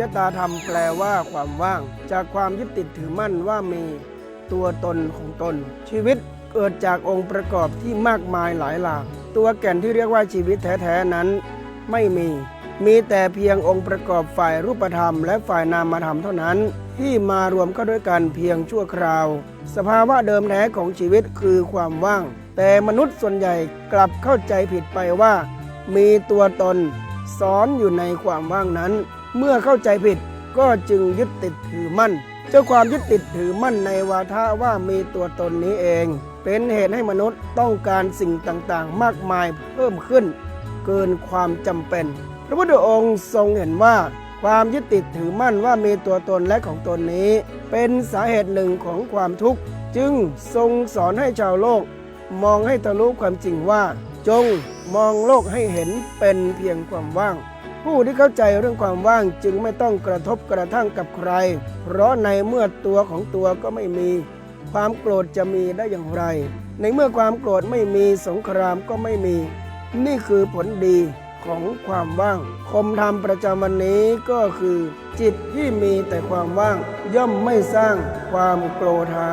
ยตาธรรมแปลว่าความว่าง จากความยึดติดถือมั่นว่ามีตัวตนของตน ชีวิตเกิดจากองค์ประกอบที่มากมายหลายหลาก ตัวแก่นที่เรียกว่าชีวิตแท้ๆนั้น ไม่มี มีแต่เพียงองค์ประกอบฝ่ายรูปธรรม และฝ่ายนามธรรมเท่านั้น ที่มารวมเข้าด้วยกันเพียงชั่วคราว สภาวะเดิมแท้ของชีวิตคือความว่าง แต่มนุษย์ส่วนใหญ่กลับเข้าใจผิดไปว่า มีตัวตนซ้อนอยู่ในความว่างนั้น เมื่อเข้าใจผิดก็จึงยึดติดถือมั่น เจ้าความยึดติดถือมั่นในวาทะว่ามีตัวตนนี้เอง เป็นเหตุให้มนุษย์ต้องการสิ่งต่างๆ มากมายเพิ่มขึ้น เกินความจำเป็น พระพุทธองค์ทรงเห็นว่า ความยึดติดถือมั่นว่ามีตัวตนและของตนนี้ เป็นสาเหตุหนึ่งของความทุกข์ จึงทรงสอนให้ชาวโลก มองให้ทะลุความจริงว่า จงมองโลกให้เห็นเป็นเพียงความว่าง ผู้ที่เข้าใจเรื่องความว่างจึงไม่ต้องกระทบกระทั่งกับใคร เพราะในเมื่อตัวของตัวก็ไม่มี ความโกรธจะมีได้อย่างไร ในเมื่อความโกรธไม่มีสงครามก็ไม่มี นี่คือผลดีของความว่าง คมธรรมประจำวันนี้ก็คือ จิตที่มีแต่ความว่าง ย่อมไม่สร้างความโกรธา